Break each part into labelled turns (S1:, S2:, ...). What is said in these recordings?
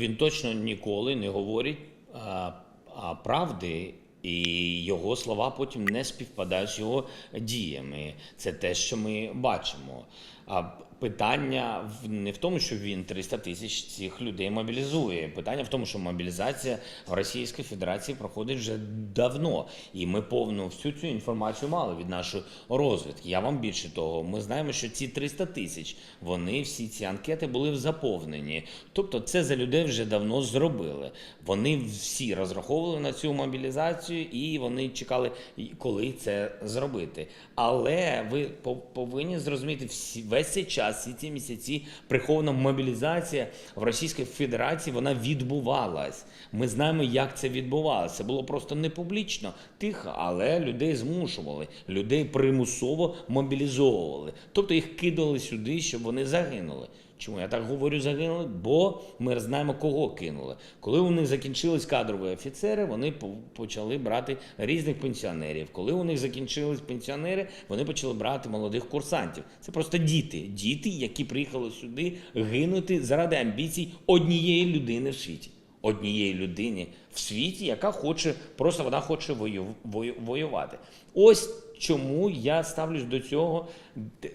S1: він точно ніколи не говорить а, а, правди. І його слова потім не співпадають з його діями. Це те, що ми бачимо. А питання не в тому, що він 300 тисяч цих людей мобілізує. Питання в тому, що мобілізація в Російській Федерації проходить вже давно, і ми повну всю цю інформацію мали від нашої розвідки. Я вам більше того, ми знаємо, що ці 300 тисяч вони всі ці анкети були заповнені. Тобто, це за людей вже давно зробили. Вони всі розраховували на цю мобілізацію, і вони чекали, коли це зробити. Але ви по- повинні зрозуміти всі весь цей час, всі ці місяці прихована мобілізація в Російській Федерації вона відбувалась. Ми знаємо, як це відбувалося. Це було просто не публічно, тихо, але людей змушували, людей примусово мобілізовували. Тобто їх кидали сюди, щоб вони загинули. Чому я так говорю загинули? Бо ми знаємо, кого кинули. Коли у них закінчились кадрові офіцери, вони по- почали брати різних пенсіонерів. Коли у них закінчились пенсіонери, вони почали брати молодих курсантів. Це просто діти, діти, які приїхали сюди гинути заради амбіцій однієї людини в світі. Однієї людини в світі, яка хоче, просто вона хоче вою, вою, воювати. Ось чому я ставлюсь до цього.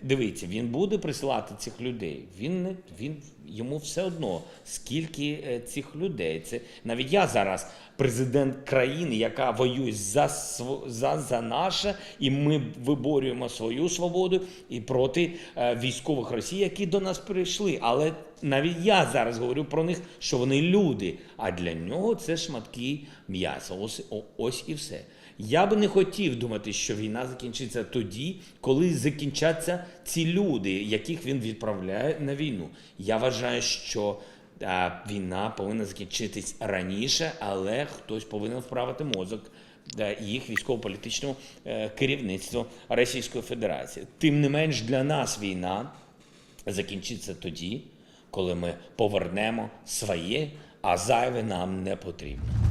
S1: Дивіться, він буде присилати цих людей. Він не він йому все одно, скільки е, цих людей. Це навіть я зараз президент країни, яка воює за за, за наше, і ми виборюємо свою свободу і проти е, військових Росії, які до нас прийшли. Але навіть я зараз говорю про них, що вони люди. А для нього це шматки м'яса. Ось, ось і все. Я би не хотів думати, що війна закінчиться тоді, коли закінчаться ці люди, яких він відправляє на війну. Я вважаю, що а, війна повинна закінчитись раніше, але хтось повинен вправити мозок е, їх військово-політичному е, керівництву Російської Федерації. Тим не менш, для нас війна закінчиться тоді, коли ми повернемо своє, а зайве нам не потрібно.